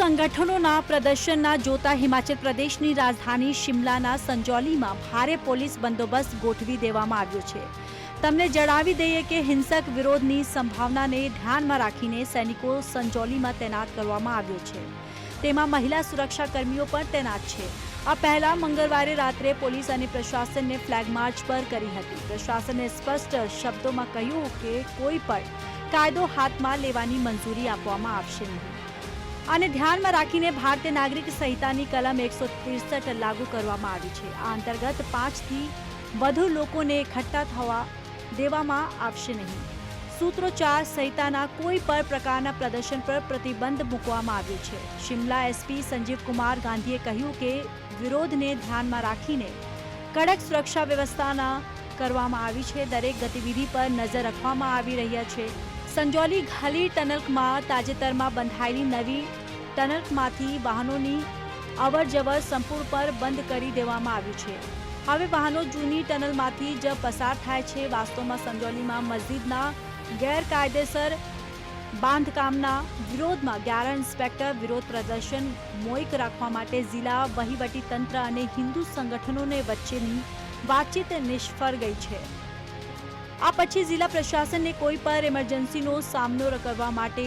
સંગઠનોના પ્રદર્શનના જોતા હિમાચલ પ્રદેશની રાજધાની શિમલાના સંજોલીમાં ભારે પોલીસ બંદોબસ્ત ગોઠવી દેવામાં આવ્યો છે. તમને જણાવી દઈએ કે હિંસક વિરોધની સંભાવનાને ધ્યાનમાં રાખીને સૈનિકો સંજોલીમાં તૈનાત કરવામાં આવ્યો છે. તેમાં મહિલા સુરક્ષા કર્મીઓ પણ તૈનાત છે. આ પહેલા મંગળવારે રાત્રે પોલીસ અને પ્રશાસનને ફ્લેગ માર્ચ પર કરી હતી. પ્રશાસને સ્પષ્ટ શબ્દોમાં કહ્યું કે કોઈ પણ કાયદો હાથમાં લેવાની મંજૂરી આપવામાં આવશે નહીં. આને ધ્યાનમાં રાખીને ભારતીય નાગરિક સંહિતાની કલમ એકસો ત્રેસઠ લાગુ કરવામાં આવી છે. આ અંતર્ગત પાંચથી વધુ લોકોને એકઠા થવા દેવામાં આવશે નહીં. સૂત્રોચ્ચાર સંહિતાના કોઈ પણ પ્રકારના પ્રદર્શન પર પ્રતિબંધ મૂકવામાં આવ્યો છે. શિમલા એસપી સંજીવ કુમાર ગાંધીએ કહ્યું કે વિરોધને ધ્યાનમાં રાખીને કડક સુરક્ષા વ્યવસ્થાના કરવામાં આવી છે. દરેક ગતિવિધિ પર નજર રાખવામાં આવી રહ્યા છે. સંજોલી ઘાલી ટનલમાં તાજેતરમાં બંધાયેલી નવી ટનલમાંથી વાહનોની અવર જવર સંપૂર્ણ પર બંધ કરી દેવામાં આવ્યું છે. હવે વાહનો જૂની ટનલમાંથી જ પસાર થાય છે. વાસ્તવમાં સંજોલીમાં મસ્જિદના ગેરકાયદેસર બાંધકામના વિરોધમાં ગ્યારા ઇન્સ્પેક્ટર વિરોધ પ્રદર્શન મોઈક રાખવા માટે જિલ્લા વહીવટી તંત્ર અને હિન્દુ સંગઠનોને વચ્ચેની વાતચીત નિષ્ફળ ગઈ છે. આ પછી જિલ્લા પ્રશાસને કોઈ પણ ઇમરજન્સીનો સામનો કરવા માટે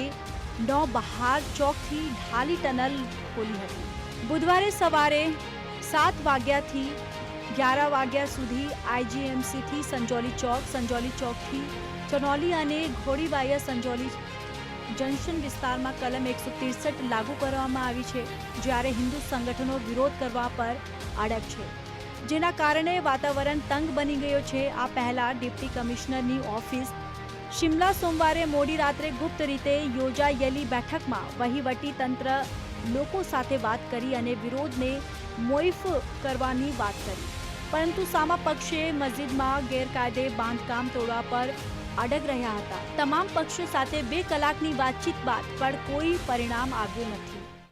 નौ બહાર ચોકથી ઢાલી ટનલ ખોલી હતી. બુધવારે સવારે સાત વાગ્યાથી અગિયાર વાગ્યા સુધી આઈજીએમસીથી સંજોલી ચોક, સંજોલી ચોકથી ચનોલી અને ઘોડીવાયા સંજોલી જંકશન વિસ્તારમાં કલમ એકસો ત્રેસઠ લાગુ કરવામાં આવી છે, જ્યારે હિન્દુ સંગઠનો વિરોધ કરવા પર અડગ છે. જેના કારણે વાતાવરણ તંગ બની ગયો છે. આ પહેલાં ડિપ્ટી કમિશનરની ઓફિસ શિમલા સોમવારે મોડી રાત્રે ગુપ્ત રીતે યોજાયેલી બેઠકમાં વહીવટી તંત્ર લોકો સાથે વાત કરી અને વિરોધને મોઈફ કરવાની વાત કરી. પરંતુ સામા પક્ષે મસ્જિદમાં ગેરકાયદે બાંધકામ તોડવા પર અડગ રહ્યા હતા. તમામ પક્ષો સાથે બે કલાકની વાતચીત બાદ પણ કોઈ પરિણામ આવ્યું નથી.